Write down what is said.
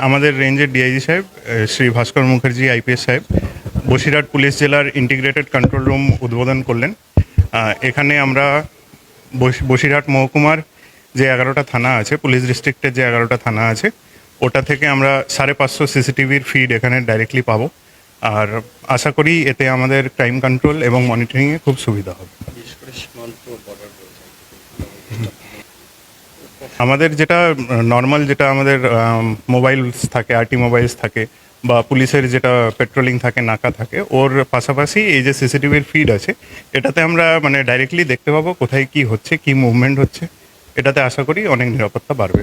আমাদের রেঞ্জের ডিআইজি সাহেব শ্রী ভাস্কর মুখার্জি আইপিএস সাহেব, বসিরহাট পুলিশ জেলার ইন্টিগ্রেটেড কন্ট্রোল রুম উদ্বোধন করলেন। এখানে আমরা বস- বসিরহাট মহকুমার যে এগারোটা থানা আছে, পুলিশ ডিস্ট্রিক্টের যে এগারোটা থানা আছে, ওটা থেকে আমরা সাড়ে পাঁচশো সিসিটিভির ফিড এখানে ডাইরেক্টলি পাবো। আর আশা করি এতে আমাদের ক্রাইম কন্ট্রোল এবং মনিটরিংয়ে খুব সুবিধা হবে। বিশেষ করে সীমান্ত বর্ডার আমাদের যেটা নর্মাল যেটা আমাদের মোবাইলস থাকে আরটি মোবাইলস থাকে, বা পুলিশের যেটা পেট্রোলিং থাকে, নাকা থাকে, ওর পাশাপাশি এই যে সিসিটিভির ফিড আছে, এটাতে আমরা মানে ডাইরেক্টলি দেখতে পাবো কোথায় কি হচ্ছে, কি মুভমেন্ট হচ্ছে, এটাতে আশা করি অনেক নিরাপত্তা বাড়বে।